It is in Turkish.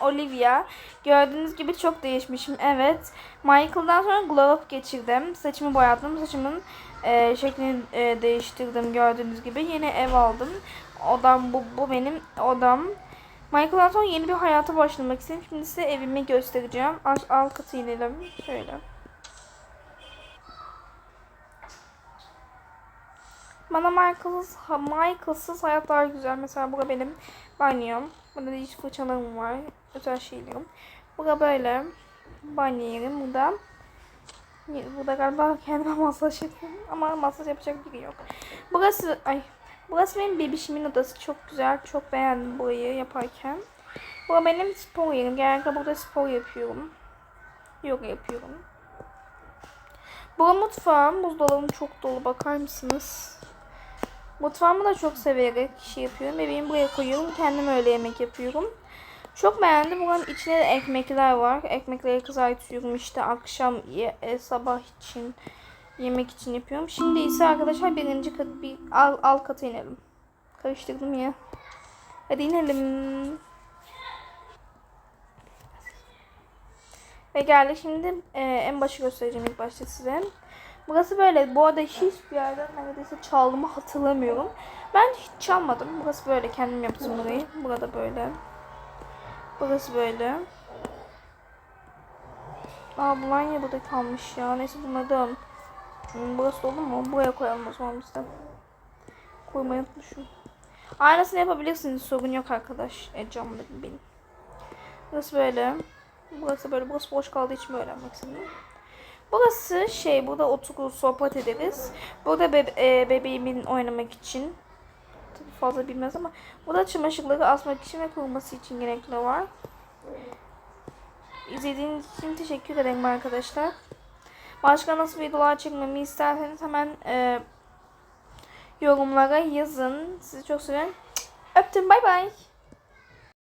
Olivia. Gördüğünüz gibi çok değişmişim. Evet. Michael'dan sonra glow up geçirdim. Saçımı boyattım. Saçımın e, şeklini e, değiştirdim gördüğünüz gibi. Yeni ev aldım. Odam bu, bu benim odam. Michael'dan sonra yeni bir hayata başlamak istedim. Şimdi size evimi göstereceğim. Alt, alt katı inelim. Şöyle. Bana Michael'sız, ha- Michael'sız hayat daha güzel. Mesela burada benim banyom. Burada diş fırçalarım var. Özel şeylerim. Burada böyle banyo yerim. Burada burada galiba kendime masaj yapıyorum. Ama masaj yapacak biri yok. Burası ay burası benim bebişimin odası. Çok güzel. Çok beğendim burayı yaparken. Bu benim spor yerim. Genellikle burada spor yapıyorum. Yoga yapıyorum. Bu mutfağım. Buzdolabım çok dolu. Bakar mısınız? Mutfağımı da çok severek şey yapıyorum. Bebeğimi buraya koyuyorum. Kendim öyle yemek yapıyorum. Çok beğendim. Buranın içinde de ekmekler var. Ekmekleri kızartıyorum işte akşam e, sabah için yemek için yapıyorum. Şimdi ise arkadaşlar birinci kat bir al, alt kata inelim. Karıştırdım ya. Hadi inelim. Ve geldik şimdi e, en başı göstereceğim ilk başta size. Burası böyle. Bu arada hiçbir yerden neredeyse çaldığımı hatırlamıyorum. Ben hiç çalmadım. Burası böyle. Kendim yaptım burayı. Burada böyle. Burası böyle. Aa bunlar niye burada kalmış ya? Neyse bunları da. Hmm, burası dolu mu? Buraya koyalım o zaman biz de. Koymayı unutmuşum. Aynısını yapabilirsiniz. Sorun yok arkadaş. E camlı benim. Burası böyle. Burası böyle. Burası boş kaldığı için böyle yapmak istedim. Burası şey, burada oturup sohbet ederiz. Burada bebe e, bebeğimin oynamak için. Tabii fazla bilmez ama. Burada çamaşırları asmak için ve kuruması için gerekli var. İzlediğiniz için teşekkür ederim arkadaşlar. Başka nasıl videolar çekmemi isterseniz hemen e, yorumlara yazın. Sizi çok seviyorum. Öptüm. Bay bay.